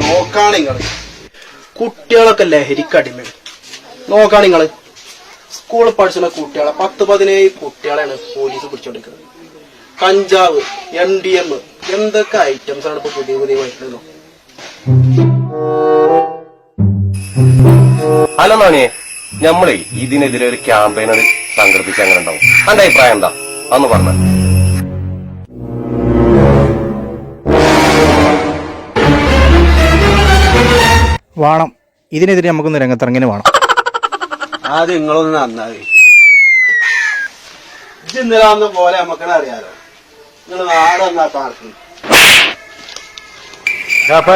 നോക്കാണ് നിങ്ങൾ. കുട്ടികളൊക്കെ ലഹരിക്ക് അടിമ നോക്കാണ് നിങ്ങൾ. സ്കൂളിൽ പഠിച്ചുള്ള കുട്ടികളെ പത്ത് പതിനേഴ് കുട്ടികളെയാണ് പോലീസ് പിടിച്ചോണ്ടിരിക്കുന്നത്. കഞ്ചാവ് എം ഡി എം എന്തൊക്കെ ഐറ്റംസ് ആണ് ഇപ്പൊ പുതിയ പുതിയ വരുന്നത് അല്ല നാണിയെ നമ്മളെ ഇതിനെതിരെ ഒരു ക്യാമ്പയിൻ സംഘടിപ്പിച്ച് അങ്ങനെ ഉണ്ടാവും അന്റെ അഭിപ്രായം എന്താ? അന്ന് പറഞ്ഞ വേണം ഇതിനെതിരെ നമുക്കൊന്ന് രംഗത്തിറങ്ങിന് വേണം ആദ്യം നിങ്ങളൊന്ന് നന്നായി ഇന്നിലാന്ന പോലെ നമുക്കനെ അറിയാലോ നിങ്ങൾ നാട് എന്നാ ധപ